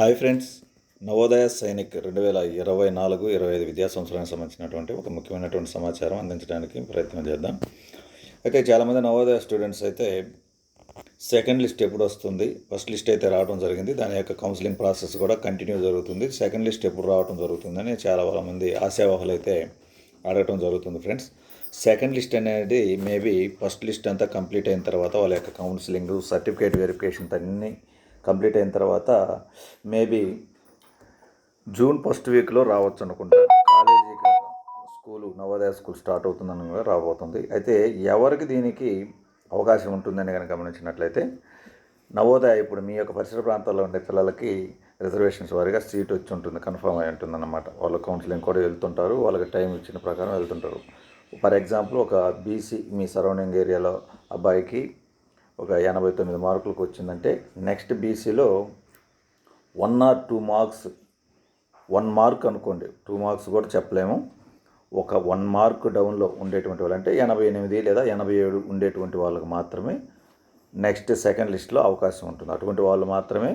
Hi friends. Navodaya Sainik రెండు వేల ఇరవై నాలుగు ఇరవై ఐదు విద్యా సంవత్సరానికి సంబంధించినటువంటి ఒక ముఖ్యమైనటువంటి సమాచారం అందించడానికి ప్రయత్నం చేద్దాం. అయితే చాలామంది నవోదయ స్టూడెంట్స్ అయితే సెకండ్ లిస్ట్ ఎప్పుడు వస్తుంది? ఫస్ట్ లిస్ట్ అయితే రావడం జరిగింది. దాని యొక్క కౌన్సిలింగ్ ప్రాసెస్ కూడా కంటిన్యూ జరుగుతుంది. సెకండ్ లిస్ట్ ఎప్పుడు రావడం జరుగుతుందని చాలా మంది ఆశావాహులు అయితే అడగటం జరుగుతుంది ఫ్రెండ్స్. సెకండ్ లిస్ట్ అనేది మేబీ ఫస్ట్ లిస్ట్ అంతా కంప్లీట్ అయిన తర్వాత వాళ్ళ యొక్క కౌన్సిలింగ్ సర్టిఫికేట్ వెరిఫికేషన్ అన్నీ కంప్లీట్ అయిన తర్వాత మేబీ జూన్ ఫస్ట్ వీక్లో రావచ్చు అనుకుంటా. కాలేజీకి స్కూలు నవోదయ స్కూల్ స్టార్ట్ అవుతుందని కూడా రాబోతుంది. అయితే ఎవరికి దీనికి అవకాశం ఉంటుందని కనుక గమనించినట్లయితే నవోదయ ఇప్పుడు మీ యొక్క పరిసర ప్రాంతాల్లో ఉండే పిల్లలకి రిజర్వేషన్స్ వారిగా సీట్ వచ్చి ఉంటుంది కన్ఫర్మ్ అయి ఉంటుంది అన్నమాట వాళ్ళ కౌన్సిలింగ్ కూడా వెళ్తుంటారు వాళ్ళకి టైం ఇచ్చిన ప్రకారం వెళ్తుంటారు. ఫర్ ఎగ్జాంపుల్ ఒక బీసీ మీ సరౌండింగ్ ఏరియాలో అబ్బాయికి ఒక ఎనభై తొమ్మిది మార్కులకు వచ్చిందంటే నెక్స్ట్ బీసీలో one or two marks one mark అనుకోండి. టూ మార్క్స్ కూడా చెప్పలేము. ఒక వన్ మార్క్ డౌన్లో ఉండేటువంటి వాళ్ళు అంటే ఎనభై ఎనిమిది లేదా ఎనభై ఏడు ఉండేటువంటి వాళ్ళకి మాత్రమే నెక్స్ట్ సెకండ్ లిస్ట్లో అవకాశం ఉంటుంది. అటువంటి వాళ్ళు మాత్రమే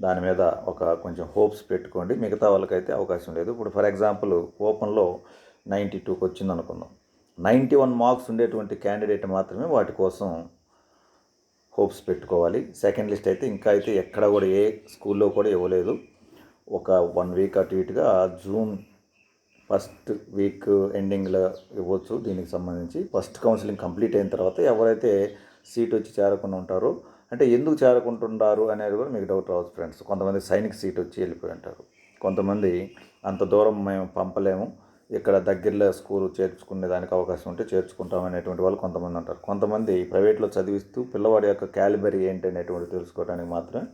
దాని మీద ఒక కొంచెం హోప్స్ పెట్టుకోండి. మిగతా వాళ్ళకైతే అవకాశం లేదు. ఇప్పుడు ఫర్ ఎగ్జాంపుల్ ఓపెన్లో నైంటీ టూకి వచ్చింది అనుకుందాం నైంటీ వన్ మార్క్స్ ఉండేటువంటి క్యాండిడేట్ మాత్రమే వాటి కోసం హోప్స్ పెట్టుకోవాలి. సెకండ్ లిస్ట్ అయితే ఇంకా అయితే ఎక్కడ కూడా ఏ స్కూల్లో కూడా ఇవ్వలేదు. ఒక వన్ వీక్ అటు ఇటుగా జూన్ ఫస్ట్ వీక్ ఎండింగ్లో ఇవ్వచ్చు దీనికి సంబంధించి. ఫస్ట్ కౌన్సిలింగ్ కంప్లీట్ అయిన తర్వాత ఎవరైతే సీట్ వచ్చి చేరకుండా ఉంటారో అంటే ఎందుకు చేరకుంటుంటారు అనేది కూడా మీకు డౌట్ రావచ్చు ఫ్రెండ్స్. కొంతమంది సైనిక్ సీట్ వచ్చి వెళ్ళిపోయి ఉంటారు. కొంతమంది అంత దూరం మేము పంపలేము. ఇక్కడ దగ్గరలో స్కూల్ చేర్చుకునే దానికి అవకాశం ఉంటే చేర్చుకుంటాం అనేటువంటి వాళ్ళు కొంతమంది ఉంటారు. కొంతమంది ప్రైవేట్లో చదివిస్తూ పిల్లవాడి యొక్క క్యాలిబరీ ఏంటి అనేటువంటి తెలుసుకోవడానికి మాత్రమే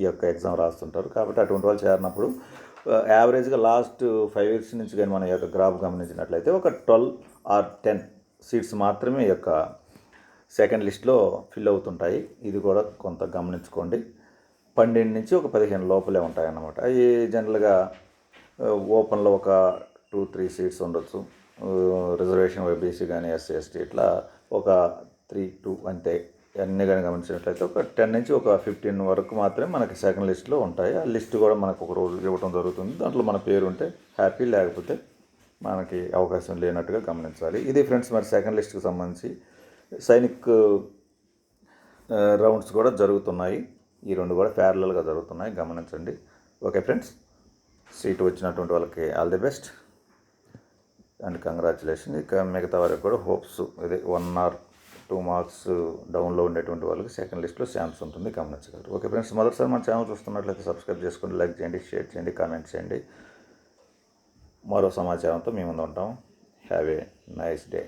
ఈ యొక్క ఎగ్జామ్ రాస్తుంటారు. కాబట్టి అటువంటి వాళ్ళు చేరినప్పుడు యావరేజ్గా లాస్ట్ ఫైవ్ ఇయర్స్ నుంచి కానీ మన యొక్క గ్రాఫ్ గమనించినట్లయితే ఒక ట్వెల్వ్ ఆర్ టెన్ సీట్స్ మాత్రమే ఈ యొక్క సెకండ్ లిస్ట్లో ఫిల్ అవుతుంటాయి. ఇది కూడా కొంత గమనించుకోండి. పన్నెండు నుంచి ఒక పదిహేను లోపలే ఉంటాయి అన్నమాట అవి జనరల్గా ఓపెన్లో ఒక టూ త్రీ సీట్స్ ఉండొచ్చు. రిజర్వేషన్ వైబీసీ కానీ ఎస్సీ ఎస్టీ ఇట్లా ఒక త్రీ టూ అంతే. అన్నీ కానీ గమనించినట్లయితే ఒక టెన్ నుంచి ఒక ఫిఫ్టీన్ వరకు మాత్రమే మనకి సెకండ్ లిస్ట్లో ఉంటాయి. ఆ లిస్ట్ కూడా మనకు ఒక రోజు ఇవ్వడం జరుగుతుంది. దాంట్లో మన పేరు ఉంటే హ్యాపీ లేకపోతే మనకి అవకాశం లేనట్టుగా గమనించాలి. ఇది ఫ్రెండ్స్ మరి సెకండ్ లిస్ట్కి సంబంధించి సైనిక్ రౌండ్స్ కూడా జరుగుతున్నాయి. ఈ రెండు కూడా ప్యారలల్గా జరుగుతున్నాయి. గమనించండి. ఓకే ఫ్రెండ్స్ సీట్ వచ్చినటువంటి వాళ్ళకి all the best. And congratulation. ఇక మిగతా వారికి కూడా హోప్స్ ఇది వన్ ఆర్ టూ మార్క్స్ డౌన్లో ఉండేటువంటి వాళ్ళకి సెకండ్ లిస్ట్లో ఛాన్స్ ఉంటుంది గమనించగలరు. ఓకే ఫ్రెండ్స్ మొదటిసారి మన ఛానల్ చూస్తున్నట్లయితే సబ్స్క్రైబ్ చేసుకోండి లైక్ చేయండి షేర్ చేయండి కామెంట్ చేయండి. మరో సమాచారంతో మేము ముందు ఉంటాం. Have a nice day.